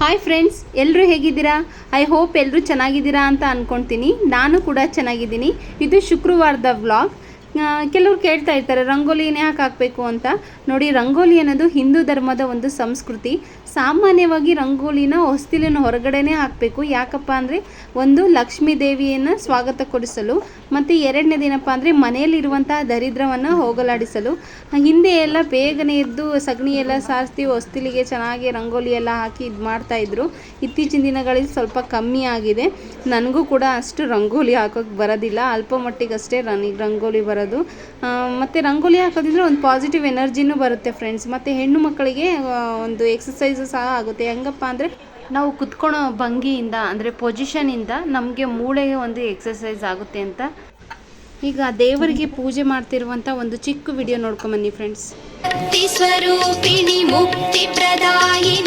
Hi friends ಎಲ್ಲರೂ ಹೇಗಿದ್ದೀರಾ? I hope ಎಲ್ಲರೂ ಚೆನ್ನಾಗಿದ್ದೀರಾ ಅಂತ ಅಂದ್ಕೊಳ್ತೀನಿ ನಾನು ಕೂಡ ಚೆನ್ನಾಗಿದ್ದೀನಿ. ಇದು ಶುಕ್ರವಾರದ ವ್ಲಾಗ್ ಕೆಲವ್ರು ಕೇಳ್ತಾ ಇರ್ತಾರೆ ರಂಗೋಲಿನೇ ಯಾಕೆ ಹಾಕಬೇಕು ಅಂತ. ನೋಡಿ, ರಂಗೋಲಿ ಅನ್ನೋದು ಹಿಂದೂ ಧರ್ಮದ ಒಂದು ಸಂಸ್ಕೃತಿ. ಸಾಮಾನ್ಯವಾಗಿ ರಂಗೋಲಿನ ಹೊಸ್ತಿಲಿನ ಹೊರಗಡೆನೇ ಹಾಕಬೇಕು. ಯಾಕಪ್ಪ ಅಂದರೆ ಒಂದು ಲಕ್ಷ್ಮೀ ದೇವಿಯನ್ನು ಸ್ವಾಗತ ಕೊಡಿಸಲು, ಮತ್ತು ಎರಡನೇ ದಿನಪ್ಪ ಅಂದರೆ ಮನೆಯಲ್ಲಿರುವಂತಹ ದರಿದ್ರವನ್ನು ಹೋಗಲಾಡಿಸಲು. ಹಿಂದೆ ಎಲ್ಲ ಬೇಗನೆ ಎದ್ದು ಸಗಣಿ ಎಲ್ಲ ಸಾರಿಸಿ ಹೊಸ್ತಿಲಿಗೆ ಚೆನ್ನಾಗಿ ರಂಗೋಲಿ ಎಲ್ಲ ಹಾಕಿ ಇದು ಮಾಡ್ತಾಯಿದ್ರು ಇತ್ತೀಚಿನ ದಿನಗಳಲ್ಲಿ ಸ್ವಲ್ಪ ಕಮ್ಮಿ ಆಗಿದೆ. ನನಗೂ ಕೂಡ ಅಷ್ಟು ರಂಗೋಲಿ ಹಾಕೋಕ್ಕೆ ಬರೋದಿಲ್ಲ. ಅಲ್ಪ ಮಟ್ಟಿಗಷ್ಟೇ ರಂಗೋಲಿ ಬರೋದು. ಆ, ಮತ್ತು ರಂಗೋಲಿ ಹಾಕೋದಿದ್ರೆ ಒಂದು ಪಾಸಿಟಿವ್ ಎನರ್ಜಿನೂ ಬರುತ್ತೆ ಫ್ರೆಂಡ್ಸ್ ಮತ್ತು ಹೆಣ್ಣು ಮಕ್ಕಳಿಗೆ ಒಂದು ಎಕ್ಸಸೈಸು ಸಹ ಆಗುತ್ತೆ. ಹೆಂಗಪ್ಪ ಅಂದರೆ ನಾವು ಕುತ್ಕೊಳೋ ಭಂಗಿಯಿಂದ ಅಂದರೆ ಪೊಸಿಷನಿಂದ ನಮಗೆ ಮೂಳೆಗೆ ಒಂದು ಎಕ್ಸಸೈಸ್ ಆಗುತ್ತೆ ಅಂತ. ಈಗ ದೇವರಿಗೆ ಪೂಜೆ ಮಾಡ್ತಿರುವಂಥ ಒಂದು ಚಿಕ್ಕ ವಿಡಿಯೋ ನೋಡ್ಕೊಂಬನ್ನಿ ಫ್ರೆಂಡ್ಸ್ ಮುಕ್ತಿಸ್ವರೂಪಿಣಿ ಮುಕ್ತಿಪ್ರದಾಯಿನಿ ಜ್ಞಾನಪ್ರದಾಯಿನಿ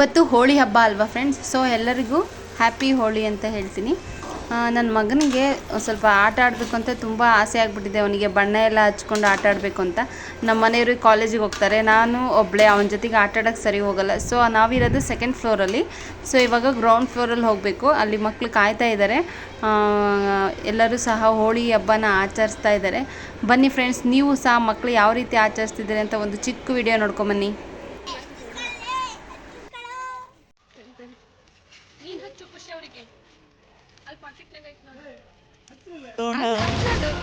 ಇವತ್ತು ಹೋಳಿ ಹಬ್ಬ ಅಲ್ವಾ ಫ್ರೆಂಡ್ಸ್ ಸೊ ಎಲ್ಲರಿಗೂ ಹ್ಯಾಪಿ ಹೋಳಿ ಅಂತ ಹೇಳ್ತೀನಿ. ನನ್ನ ಮಗನಿಗೆ ಸ್ವಲ್ಪ ಆಟ ಆಡಬೇಕು ಅಂತ ತುಂಬ ಆಸೆ ಆಗಿಬಿಟ್ಟಿದೆ. ಅವನಿಗೆ ಬಣ್ಣ ಎಲ್ಲ ಹಚ್ಕೊಂಡು ಆಟ ಆಡಬೇಕು ಅಂತ. ನಮ್ಮ ಮನೆಯವರು ಕಾಲೇಜಿಗೆ ಹೋಗ್ತಾರೆ. ನಾನು ಒಬ್ಬಳೇ ಅವನ ಜೊತೆಗೆ ಆಟ ಆಡೋಕ್ಕೆ ಸರಿ ಹೋಗಲ್ಲ. ಸೊ ನಾವಿರೋದು ಸೆಕೆಂಡ್ ಫ್ಲೋರಲ್ಲಿ ಸೊ ಇವಾಗ ಗ್ರೌಂಡ್ ಫ್ಲೋರಲ್ಲಿ ಹೋಗಬೇಕು. ಅಲ್ಲಿ ಮಕ್ಕಳು ಕಾಯ್ತಾ ಇದ್ದಾರೆ ಎಲ್ಲರೂ ಸಹ ಹೋಳಿ ಹಬ್ಬನ ಆಚರಿಸ್ತಾ ಇದ್ದಾರೆ ಬನ್ನಿ ಫ್ರೆಂಡ್ಸ್ ನೀವು ಸಹ ಮಕ್ಕಳು ಯಾವ ರೀತಿ ಆಚರಿಸ್ತಿದ್ದಾರೆ ಅಂತ ಒಂದು ಚಿಕ್ಕ ವಿಡಿಯೋ ನೋಡ್ಕೊಂಬನ್ನಿ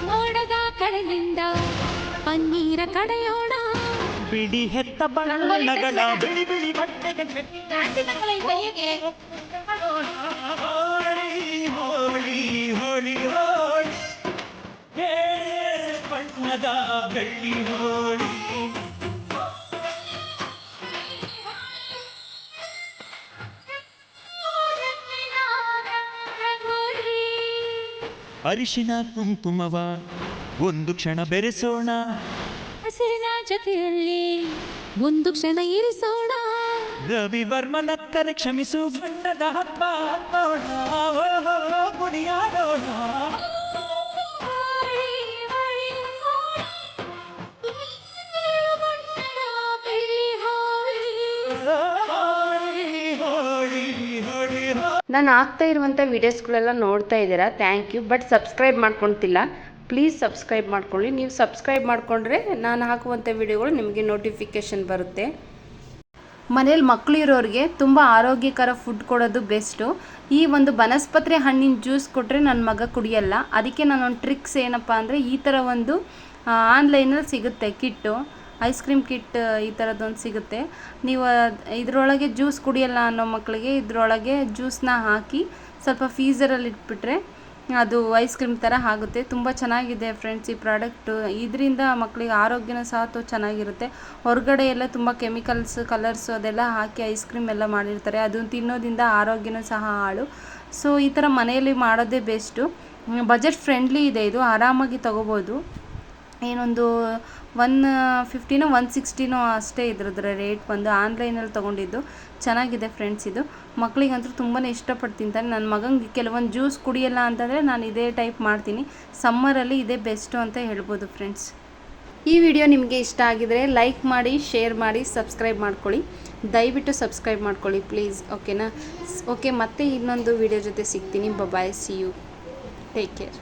ಮೋಡದ ಕಡೆಯಿಂದ ಪನ್ನೀರ ಕಡೆಯೋಣ. ಬಿಡಿ ಹೆತ್ತ ಬಣ್ಣಗಳ ಬಿಳಿ ಬಿಳಿ ಬಟ್ಟೆಗೆ ಹೋಳಿ ಹೋಳಿ ಹೋಳಿ ಹೋಳಿ. ಬಣ್ಣದ ಬೆಳ್ಳಿ ಹೋಳಿ. ಅರಿಶಿನ ಕುಂಕುಮವ ಒಂದು ಕ್ಷಣ ಬೆರೆಸೋಣ. ಹಸಿರಿನ ಜೊತೆಯಲ್ಲಿ ಒಂದು ಕ್ಷಣ ಇರಿಸೋಣ. ರವಿವರ್ಮನಕ್ಕರೆ ಕ್ಷಮಿಸು ಬಣ್ಣದ ಹಬ್ಬ ನೋಡ ನಾನು ಹಾಕ್ತಾ ಇರುವಂಥ ವೀಡಿಯೋಸ್ಗಳೆಲ್ಲ ನೋಡ್ತಾ ಇದ್ದೀರಾ? ಥ್ಯಾಂಕ್ ಯು ಬಟ್ ಸಬ್ಸ್ಕ್ರೈಬ್ ಮಾಡ್ಕೊಳ್ತಿಲ್ಲ ಪ್ಲೀಸ್ ಸಬ್ಸ್ಕ್ರೈಬ್ ಮಾಡ್ಕೊಳ್ಳಿ. ನೀವು ಸಬ್ಸ್ಕ್ರೈಬ್ ಮಾಡಿಕೊಂಡ್ರೆ ನಾನು ಹಾಕುವಂಥ ವೀಡಿಯೋಗಳು ನಿಮಗೆ ನೋಟಿಫಿಕೇಷನ್ ಬರುತ್ತೆ. ಮನೇಲಿ ಮಕ್ಕಳು ಇರೋರಿಗೆ ತುಂಬ ಆರೋಗ್ಯಕರ ಫುಡ್ ಕೊಡೋದು ಬೆಸ್ಟು ಈ ಒಂದು ಬನಸ್ಪತ್ರೆ ಹಣ್ಣಿನ ಜ್ಯೂಸ್ ಕೊಟ್ಟರೆ ನನ್ನ ಮಗ ಕುಡಿಯಲ್ಲ. ಅದಕ್ಕೆ ನಾನೊಂದು ಟ್ರಿಕ್ಸ್ ಏನಪ್ಪ ಅಂದರೆ ಈ ಥರ ಒಂದು ಆನ್ಲೈನಲ್ಲಿ ಸಿಗುತ್ತೆ ಕಿಟ್ಟು. ಐಸ್ ಕ್ರೀಮ್ ಕಿಟ್ ಈ ಥರದ್ದೊಂದು ಸಿಗುತ್ತೆ. ನೀವು ಇದರೊಳಗೆ ಜ್ಯೂಸ್ ಕುಡಿಯಲ್ಲ ಅನ್ನೋ ಮಕ್ಕಳಿಗೆ ಇದರೊಳಗೆ ಜ್ಯೂಸನ್ನ ಹಾಕಿ ಸ್ವಲ್ಪ ಫೀಸರಲ್ಲಿ ಇಟ್ಬಿಟ್ರೆ ಅದು ಐಸ್ ಕ್ರೀಮ್ ಥರ ಆಗುತ್ತೆ. ತುಂಬ ಚೆನ್ನಾಗಿದೆ ಫ್ರೆಂಡ್ಸ್ ಈ ಪ್ರಾಡಕ್ಟು. ಇದರಿಂದ ಮಕ್ಕಳಿಗೆ ಆರೋಗ್ಯನೂ ಸಹ ತು ಚೆನ್ನಾಗಿರುತ್ತೆ. ಹೊರಗಡೆ ಎಲ್ಲ ತುಂಬ ಕೆಮಿಕಲ್ಸ್, ಕಲರ್ಸ್ ಅದೆಲ್ಲ ಹಾಕಿ ಐಸ್ ಕ್ರೀಮ್ ಎಲ್ಲ ಮಾಡಿರ್ತಾರೆ. ಅದನ್ನು ತಿನ್ನೋದ್ರಿಂದ ಆರೋಗ್ಯನೂ ಸಹ ಹಾಳು. ಸೊ, ಈ ಥರ ಮನೆಯಲ್ಲಿ ಮಾಡೋದೇ ಬೆಸ್ಟು. ಬಜೆಟ್ ಫ್ರೆಂಡ್ಲಿ ಇದೆ ಇದು. ಆರಾಮಾಗಿ ತಗೋಬೋದು. ಏನೊಂದು ಒನ್ ಫಿಫ್ಟಿನೋ ಒನ್ ಸಿಕ್ಸ್ಟಿನೋ ಅಷ್ಟೇ ಇದ್ರದ್ರ ರೇಟ್ ಬಂದು ಆನ್ಲೈನಲ್ಲಿ ತೊಗೊಂಡಿದ್ದು. ಚೆನ್ನಾಗಿದೆ ಫ್ರೆಂಡ್ಸ್ ಇದು. ಮಕ್ಕಳಿಗಂತೂ ತುಂಬಾ ಇಷ್ಟಪಟ್ಟು ತಿಂತಾರೆ. ನನ್ನ ಮಗನಿಗೆ ಕೆಲವೊಂದು ಜ್ಯೂಸ್ ಕುಡಿಯಲ್ಲ ಅಂತಂದರೆ ನಾನು ಇದೇ ಟೈಪ್ ಮಾಡ್ತೀನಿ. ಸಮ್ಮರಲ್ಲಿ ಇದೇ ಬೆಸ್ಟು ಅಂತ ಹೇಳ್ಬೋದು ಫ್ರೆಂಡ್ಸ್ ಈ ವಿಡಿಯೋ ನಿಮಗೆ ಇಷ್ಟ ಆಗಿದರೆ ಲೈಕ್ ಮಾಡಿ ಶೇರ್ ಮಾಡಿ ಸಬ್ಸ್ಕ್ರೈಬ್ ಮಾಡ್ಕೊಳ್ಳಿ. ದಯವಿಟ್ಟು ಸಬ್ಸ್ಕ್ರೈಬ್ ಮಾಡ್ಕೊಳ್ಳಿ ಪ್ಲೀಸ್ ಓಕೆನಾ ಓಕೆ ಮತ್ತೆ ಇನ್ನೊಂದು ವಿಡಿಯೋ ಜೊತೆ ಸಿಗ್ತೀನಿ. Bye see you take care